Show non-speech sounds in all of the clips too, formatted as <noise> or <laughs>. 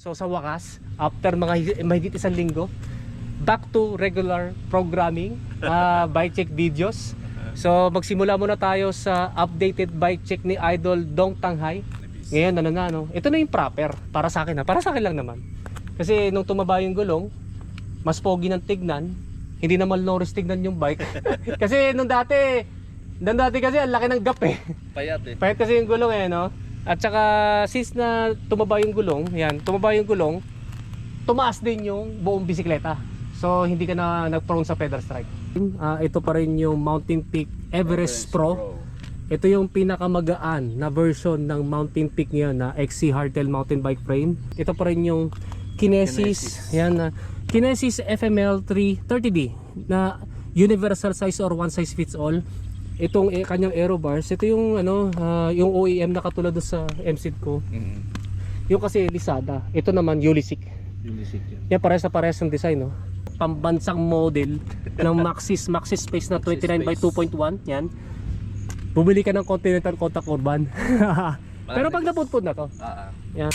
So sa wakas, after mga hi- mahigit isang linggo, back to regular programming, <laughs> uh, bike check videos. So magsimula muna tayo sa updated bike check ni Idol Dong Tanghay. Ngayon ano na no, ito na yung proper para sa akin ha, para sa akin lang naman. Kasi nung tumaba yung gulong, mas pogi ng tignan, hindi naman lowest tignan yung bike. <laughs> kasi nung dati, nung dati kasi ang laki ng gap eh. Payat eh. Pahit kasi yung gulong eh, no? At saka since na tumaba yung gulong, yan, tumaba yung gulong, tumaas din yung buong bisikleta. So hindi ka na nag-prone sa pedal strike. Ah, ito pa rin yung Mountain Peak Everest, Pro. Ito yung pinakamagaan na version ng Mountain Peak ngayon na XC Hardtail mountain bike frame. Ito pa rin yung Kinesis, Kinesis. yan na Kinesis FML 330D na universal size or one size fits all. Itong eh, kanyang aero bars, ito yung ano, ah, yung OEM na katulad sa MCIT ko. Mm. Yung kasi Lisada, ito naman Ulysik. Unisik yan. Yan parehas na parehas ng design, no? Pambansang model ng Maxis Maxis Space na 29 by 2.1, yan. Bumili ka ng Continental Contact Urban. <laughs> Pero pag napudpud na to, ah. yan.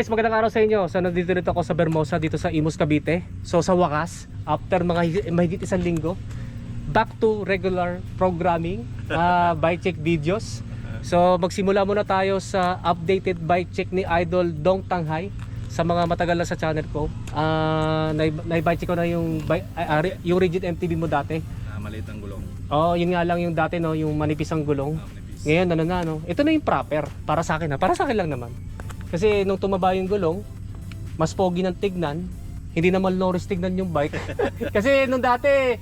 Guys, magandang araw sa inyo. So nandito rin ako sa Bermosa dito sa Imus Cavite. So sa wakas, after mga hi- mahigit isang linggo, back to regular programming, uh, <laughs> bike check videos. So magsimula muna tayo sa updated bike check ni Idol Dong Tanghay sa mga matagal na sa channel ko. Uh, na-bike check ko na yung, ah, yung rigid MTB mo dati. Ah, maliit ang gulong. Oh, yun nga lang yung dati no, yung manipis ang gulong. Ah, manipis. Ngayon ano na no, ito na yung proper para sa akin ha, para sa akin lang naman. Kasi nung tumaba yung gulong, mas pogi ng tignan, hindi naman lowest tignan yung bike. <laughs> kasi nung dati,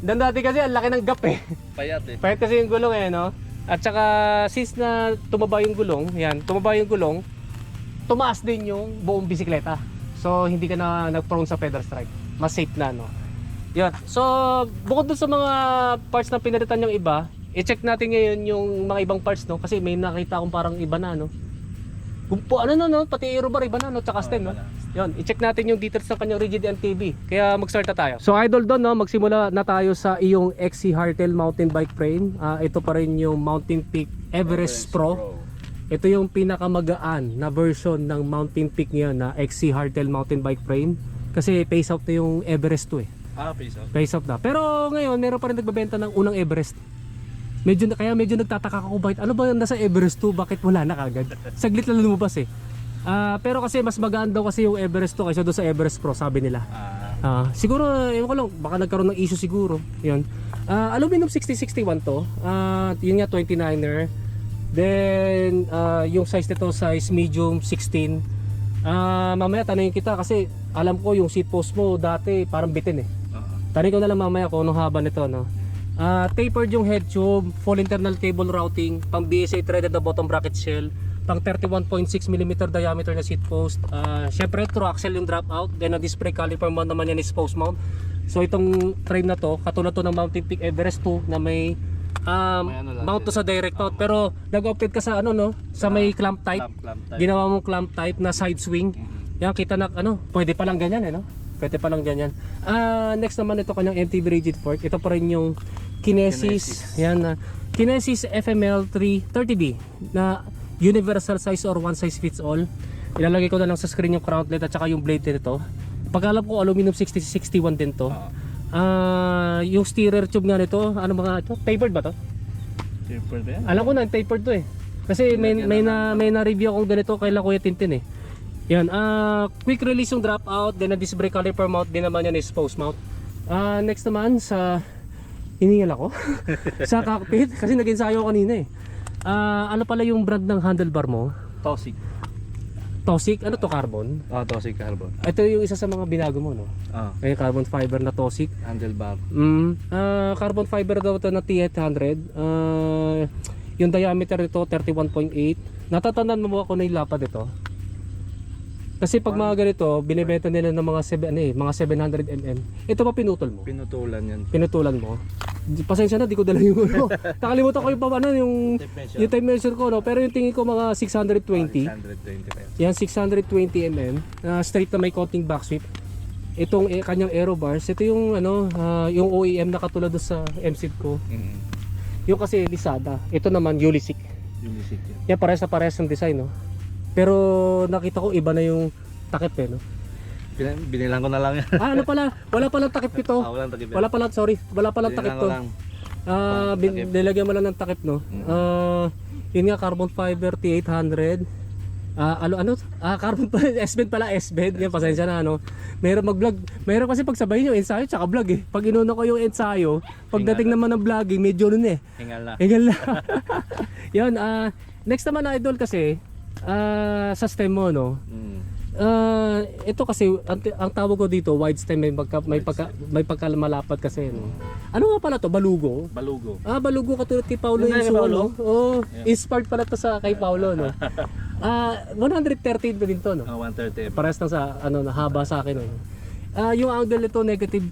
nung dati kasi ang laki ng gap eh. Payat eh. Pahit kasi yung gulong eh no. At saka since na tumaba yung gulong, yan, tumaba yung gulong, tumaas din yung buong bisikleta. So hindi ka na nag-prone sa pedal strike. Mas safe na no. Yun. So bukod dun sa mga parts na pinalitan yung iba, i-check natin ngayon yung mga ibang parts no kasi may nakita akong parang iba na no. Kung po ano no, no pati aero bar iba na no, tsaka stem no. Yun, i-check natin yung details ng kanyang rigid MTB. Kaya mag-start na tayo. So idol doon no, magsimula na tayo sa iyong XC Hardtail mountain bike frame. Ah, ito pa rin yung Mountain Peak Everest, Pro. Ito yung pinakamagaan na version ng Mountain Peak ngayon na XC Hardtail mountain bike frame. Kasi face out na yung Everest 2 eh. Ah, face out. Face out na. Pero ngayon, meron pa rin nagbebenta ng unang Everest. Medyo kaya medyo nagtataka ako bakit ano ba yung nasa Everest 2 bakit wala na kagad? Saglit lang lumabas eh. Ah, pero kasi mas magaan daw kasi yung Everest 2 kaysa doon sa Everest Pro sabi nila. Ah, Ah, siguro ewan ko lang baka nagkaroon ng issue siguro. 'Yun. Ah, aluminum 6061 to. Ah, yun nga 29er. Then ah, yung size nito size medium 16. Ah, mamaya tanungin kita kasi alam ko yung seat post mo dati parang bitin eh. Tanong ko na lang mamaya kung anong haba nito, no? Ah, tapered yung head tube, full internal cable routing, pang BSA threaded na bottom bracket shell, pang 31.6 mm diameter na seat post. Ah, syempre, true axle yung drop out, then a disc brake caliper mount naman yan is post mount. So itong frame na to, katulad to ng Mountain Peak Everest 2 na may um, May ano mount to sa direct mount. Pero nag-update ka sa ano no, sa may clamp type. clamp, clamp type. Ginawa mong clamp type na side swing. Mhm. Yan kita na ano, pwede pa lang ganyan eh no. Pwede pa lang ganyan. Ah, next naman ito kanyang MTB rigid fork. Ito pa rin yung Kinesis. Kinesis. Yan na. Kinesis FML 330D na universal size or one size fits all. Ilalagay ko na lang sa screen yung crownlet at saka yung blade nito. Pagkalap ko aluminum 6061 din to. Ah, Ah, yung steerer tube nga nito, ano mga ito? Tapered ba to? tapered yan? Alam ko na, tapered to eh. Kasi may may na may na review akong ganito kay Kuya Tintin eh. Yan, ah quick release yung drop out, then a disc brake caliper mount din naman yan is post mount. Ah next naman sa hiningal ako <laughs> sa cockpit kasi nag-ensayo kanina eh. Ah, ano pala yung brand ng handlebar mo? Toxic. Toxic? Ano to carbon? Ah, Toxic carbon. Ito yung isa sa mga binago mo, no? Ah, Ay, carbon fiber na Toxic. handlebar. Mm, ah, carbon fiber daw ito na T800. Ah, yung diameter nito 31.8. Natatandaan mo ba ako na yung lapad ito? Kasi pag mga ganito, binibenta nila ng mga 7 ano eh, mga 700 mm. Ito pa pinutol mo. Pinutulan yan. Pinutulan mo. Di- Pasensya na, di ko dala yung ano. <laughs> Nakalimutan ko yung pa ano, yung Tape measure. yung time measure ko no, pero yung tingin ko mga 620. 120 pa yan. Yan 620 mm. ah, straight na may coating back sweep. Itong eh, kanyang aero bars, ito yung ano, ah, yung OEM na katulad doon sa MCIT ko. Mm-hmm. Yung kasi Lisada. Ito naman Ulysik. Uniseek yan. Yan pares na pares ng design, no. Pero nakita ko iba na yung takip eh, no. Bin- binilang ko na lang yan. Ah, ano pala? Wala <laughs> palang takip Ah, ito. walang takip yan. Wala palang, sorry. Wala palang takip Binilang ko to. lang. Ah, bin, takip. nilagyan mo lang ng takip, no. Mm. Ah, yun nga carbon fiber T800. Ah, ano ano? Ah, carbon <laughs> pa S-bed pala, S-bed. Yan pasensya na ano. Mayroon mag-vlog. Mayroon kasi pagsabayin yung ensayo tsaka vlog eh. Pag inuna ko yung ensayo, pagdating naman ng vlogging, medyo nun eh. Hingal na. Egal na. <laughs> Yun, ah, next naman na idol kasi, ah, sa stem mo, no? Mm. Ah, ito kasi, ang, ang tawag ko dito, wide stem, may, pagka, may, pagka, may pagkamalapad kasi, no? Ano nga pala to? Balugo? Balugo. Ah, balugo katulad kay Paulo yung Paulo? no? Oh, inspired pala to sa kay Paulo, no? <laughs> Ah, 130 din to, no? Ah, 130. Pares sa, ano, na haba sa akin, no? Ah, yung angle nito, negative,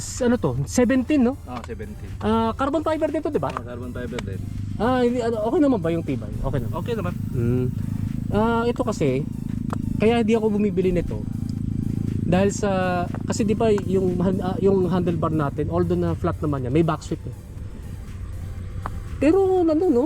s- ano to? 17, no? Ah, 70. Ah, carbon fiber dito, di ba? Ah, carbon fiber din. Ah, hindi, ano, okay naman ba yung tibay? Okay naman. Okay naman. Mm. Ah, ito kasi kaya hindi ako bumibili nito. Dahil sa kasi 'di ba yung ah, yung handlebar natin, although na flat naman yan, may back sweep. Eh. Pero ano no?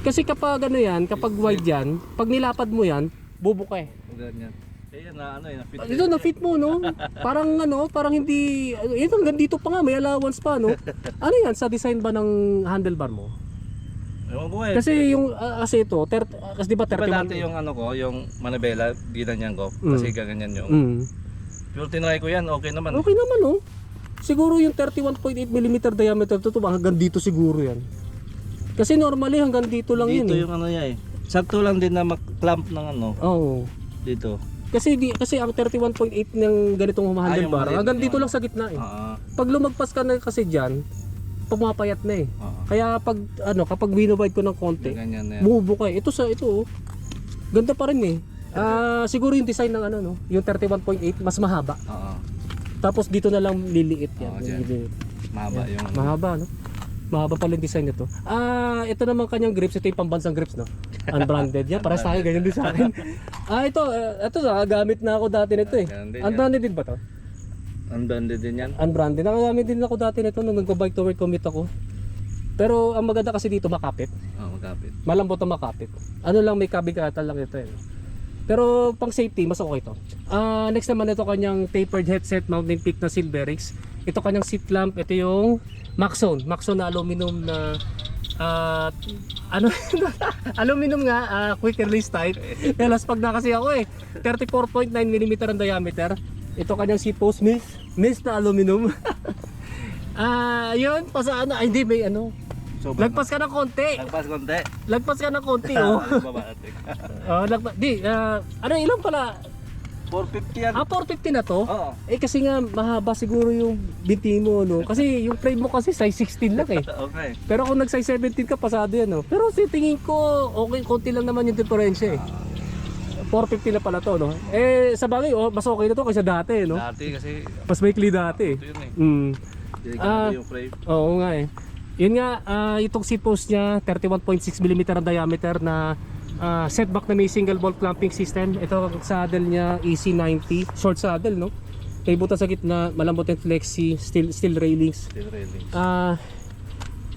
Kasi kapag ano yan, kapag wide yan, pag nilapad mo yan, bubuka eh. Ganyan. Eh, yan na ano eh. na-fit Ito na fit mo no? Parang ano, parang hindi ito hanggang dito pa nga may allowance pa no. <laughs> Ano yan sa design ba ng handlebar mo? Ewan ko eh. Kasi yung ah, kasi ito, ter, ah, kasi di ba Diba 31 dati yung ano ko, yung manabela, ginanyan ko. Mm. Kasi gaganyan yung. Mm. Pero tinry ko yan, okay naman. Okay naman oh. Siguro yung 31.8 mm diameter to, to hanggang dito siguro yan. Kasi normally hanggang dito lang dito yun eh. yung ano yan eh. Sakto lang din na mag-clamp ng ano, Oo. dito. Kasi di kasi ang 31.8 ng ganitong Ah, yung handlebar, maliit hanggang dito lang sa gitna eh. Oo. Pag lumagpas ka na kasi diyan, pumapayat na eh. Oo. Kaya pag ano, kapag winowide ko ng konti, yan. bubuka eh. Ito sa ito oh. Ganda pa rin eh. Ah, siguro yung design ng ano no, yung 31.8 mas mahaba. Oo. Tapos dito na lang liliit yan. Liliit. Mahaba yung ano. Mahaba, no? Mahaba pala yung design nito. Ah, ito naman kanyang grips. Ito yung pambansang grips, no? Unbranded. Yan, para sa akin, ganyan din sa akin. <laughs> ah, ito, uh, ito, nakagamit na ako dati nito eh. Yan. Unbranded din ba to? Unbanded din yan. Unbranded. Nakagamit din ako dati nito nung nagpa-bike to work commute ako. Pero ang maganda kasi dito, makapit. Oo, magkapit. Malambot ang makapit. Ano lang, may kabigatan lang ito eh. Pero pang safety, mas okay to. Ah, next naman ito kanyang tapered headset mountain peak na Silverix. Ito kanyang seat lamp, ito yung Maxon, Maxon na aluminum na ah, ano <laughs> aluminum nga, ah, quick release type. Pelas pag na kasi ako eh. 34.9 mm ang diameter. Ito kanyang seat post mist, mist na aluminum. <laughs> Ah, yun, pa sa ano, ay, hindi may ano. So, Lagpas ka ng konti. Lagpas konti. Lagpas ka ng konti, <laughs> oh. Baba natin. Oh, lagpas. Di, ah, ano, ilang pala? 450 yan. Ah, 450 na to? Oo. Eh kasi nga mahaba siguro yung binti mo no. Kasi yung frame mo kasi size 16 lang eh. <laughs> Okay. Pero kung nag size 17 ka pasado yan no. Pero si tingin ko okay konti lang naman yung diferensya eh. 450 na pala to no. Eh sa bagay oh, mas okay na to kaysa dati no. Dati kasi Mas maikli dati. ito yun eh. Mm. Ah. yung frame. Oo nga eh. Yun nga, ah, itong seat post niya, 31.6 mm ang diameter na ah, setback na may single bolt clamping system. Ito ang saddle niya, EC90, short saddle no. May butas sa gitna, malambot yung flexi, steel, steel railings. Steel railing. Ah,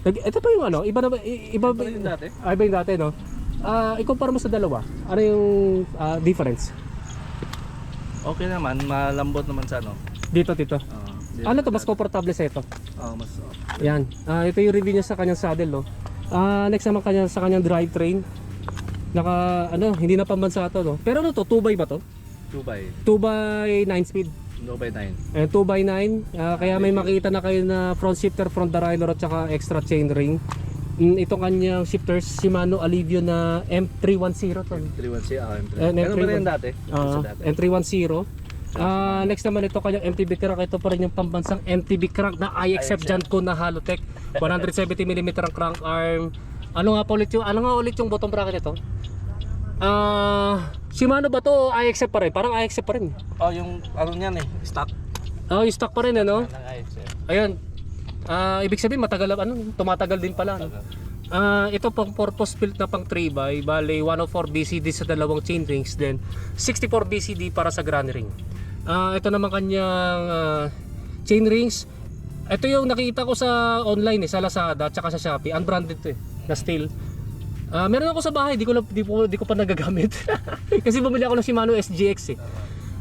nag- ito pa yung ano, iba na iba pa rin dati. Ah, iba yung dati no. Ah, ikumpara mo sa dalawa. Ano yung ah, difference? Okay naman, malambot naman sa ano. Dito, dito. Oo. Ano to, mas komportable sa ito? Oo, mas Yan. Ah, ito yung review niya sa kanyang saddle, no. Ah, next naman kanya sa kanyang drivetrain. Naka ano, hindi na pambansa to, no. Pero ano to, 2 by ba to? 2 by 2 by 9 speed. 2 by 9. Eh 2 by 9. Ah, kaya may makita na kayo na front shifter, front derailleur at saka extra chain ring. Mm, ito kanyang shifters Shimano Alivio na M310 to. 310 ah, M3. Eh, Ano ba M3 rin dati? Ah, Sa dati. M310. Ah, next naman ito kanyang MTB crank. Ito pa rin yung pambansang MTB crank na IXF IXF. Janko na Halotech. 170mm ang crank arm. Ano nga pa ulit yung ano nga ulit yung bottom bracket nito? Ah, Shimano ba to o IXF pa rin? Parang IXF pa rin. Oh, yung ano niyan eh, stock. Oh, yung stock pa rin ano? Ng IXF. Ayun. Ah, ibig sabihin matagal ano, tumatagal din pala. Ano? Ah, ito pang purpose built na pang 3x, bale 104 BCD sa dalawang chain rings then 64 BCD para sa grand ring. Ah, ito naman kanyang ah, chain rings. Ito yung nakita ko sa online eh, sa Lazada at sa Shopee, unbranded to eh, na steel. Ah, meron ako sa bahay, di ko lang- di ko, di ko pa nagagamit. <laughs> Kasi bumili ako ng Shimano SGX eh.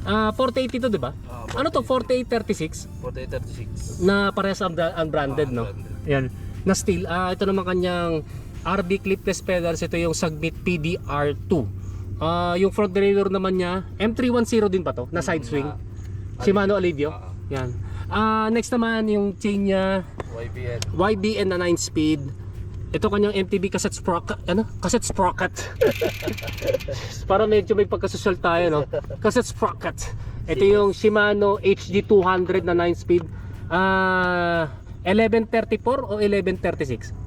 Ah, 480 to, 'di ba? Ah, Ano to 4836? 4836. na parehas ang bra- unbranded no. Unbranded. Yan. Na steel. Ah, ito naman kanyang RB clipless pedals. Ito yung Submit PDR2. Ah, yung front derailleur naman niya, M310 din ba to? Na side swing. Shimano Alivio. Ah. Yan. Ah, next naman yung chain niya, YBN. YBN na 9 speed. Ito kanyang MTB cassette sprocket, ano? Cassette sprocket. <laughs> Para medyo may pagkasocial tayo, no? Cassette sprocket. Ito yung Shimano HG 200 na 9 speed. Ah, 1134 o 1136?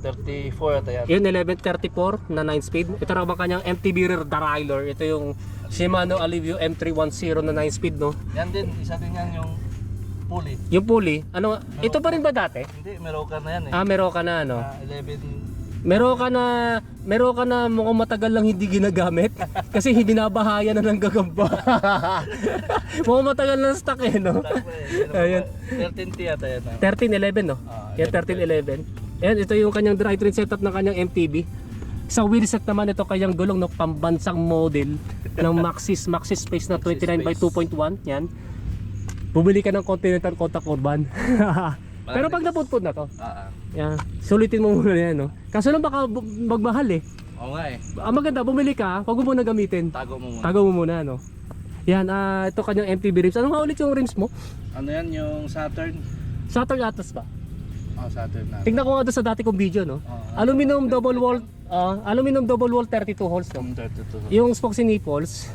34 ata yan. Yun 1134 na 9 speed. Ito naman kanyang MTB rear derailleur. Ito yung Shimano Alivio M310 na 9 speed, no? Yan din, isa din yan yung pulley. Yung pulley, ano, ito pa rin ba dati? Hindi, meron ka na yan eh. Ah, meron ka na, ano? Ah, 11 Meron ka na, meron ka na mukhang matagal lang hindi ginagamit <laughs> kasi hindi nabahayan na ng gagamba. <laughs> mukhang matagal na stock eh, no? Ayun. 13T ata yan. ah. 1311, no? Ah, Yan, 1311. Yan, ito yung kanyang drivetrain setup ng kanyang MTB. Sa wheelset naman ito kanyang gulong no pambansang model ng Maxis Maxis Space na 29 by 2.1 yan. Bumili ka ng Continental Contact Urban. <laughs> Pero pag naputput na to, Ah, ah. yan, sulitin mo muna yan, no? Kaso lang baka magmahal eh. Oo nga eh. Ang maganda, bumili ka, huwag mo muna gamitin. Tago mo muna. Tago mo muna, no? Yan, ah, ito kanyang MTB rims. Ano nga ulit yung rims mo? Ano yan yung Saturn? Saturn Atlas ba? Oh, Saturn na. Tingnan ko nga doon sa dati kong video, no? Oh, Aluminum double wall, ah, aluminum double wall 32 holes, no? Yung 32. Yung spokes and nipples,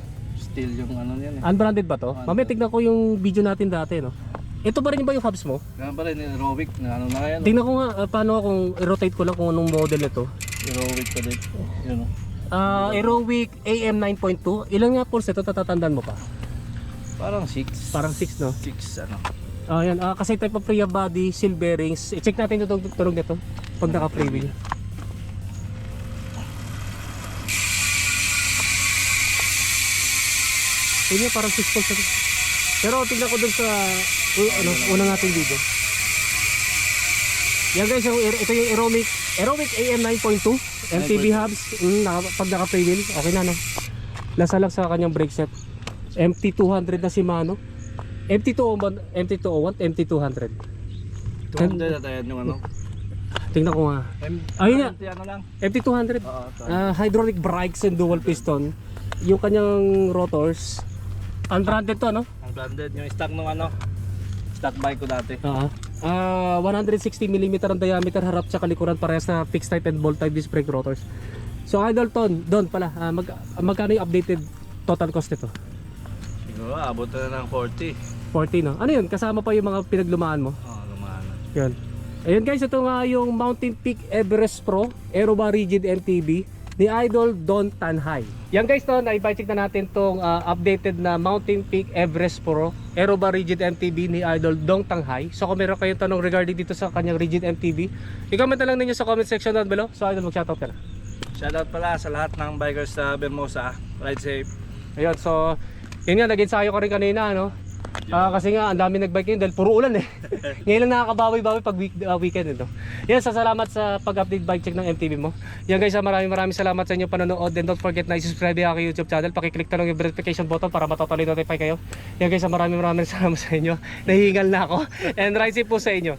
Steel yung ano yan eh. unbranded ba to? Mamaya tignan ko yung video natin dati, no? Ito pa rin ba yung hubs mo? Ganun pa rin, aerobic. Na ano na yan. Tingnan ko nga ah, paano kung i-rotate ko lang kung anong model ito. Aerobic pa din. Yun o. Ah, Aerowick AM 9.2. Ilan nga pulse ito tatatandaan mo pa? Parang 6. Parang 6 no. 6 ano. Ah, yan. Ah, kasi type of rear body, seal bearings. I-check natin itong tunog nito pag naka-free wheel. Yun nga, parang 6 pulse. ito. Pero tingnan ko dun sa uh, ano, unang nating video. Yan guys, yung, ito yung Aeromic, Aeromic AM 9.2 MTB hubs. Mm, naka, pag naka-free wheel, okay na no. Nasa lang sa kanyang brake set. MT200 na Shimano. MT201, MT201, MT200. 200 ata yan yung ano. Tingnan ko nga. M Ayun nga. 20 ano lang. MT200. Oo, ito. Ah, hydraulic brakes and dual piston. Yung kanyang rotors. Unbranded to, no? Ang branded yung stock ng ano. Stock bike ko dati. Oo. Ah, 160mm ang diameter harap sa kalikuran parehas na fixed type and bolt type disc brake rotors. So idol ton, doon pala, ah, mag, magkano yung updated total cost nito? Siguro abot na ng 40. 40 no? Ano yun? Kasama pa yung mga pinaglumaan mo? Oo, oh, lumahan. Yan. Ayun guys, ito nga yung Mountain Peak Everest Pro Aerobar Rigid MTB ni Idol Don Tanhay. Yan guys, no, na-check na natin tong ah, updated na Mountain Peak Everest Pro Aerobar Rigid MTB ni Idol Dong Tanghai. So kung meron kayong tanong regarding dito sa kanyang Rigid MTB, i-comment na lang ninyo sa comment section down below. So Idol, mag-shoutout ka na. Shoutout pala sa lahat ng bikers sa Bermosa. Ride safe. Ayun, so yun nga, nag-ensayo ko rin kanina, no? Ah, kasi nga, ang dami nagbike ngayon dahil puro ulan eh. <laughs> Ngayon lang nakakabawi-bawi pag week, ah, weekend ito. Yan, sa salamat sa pag-update bike check ng MTV mo. Yan guys, ah, maraming maraming salamat sa inyo panonood. And don't forget na i-subscribe aking YouTube channel. Pakiclick na lang yung verification button para matotally notify kayo. Yan guys, ah, maraming maraming <laughs> salamat sa inyo. Nahihingal na ako. And ride safe po sa inyo.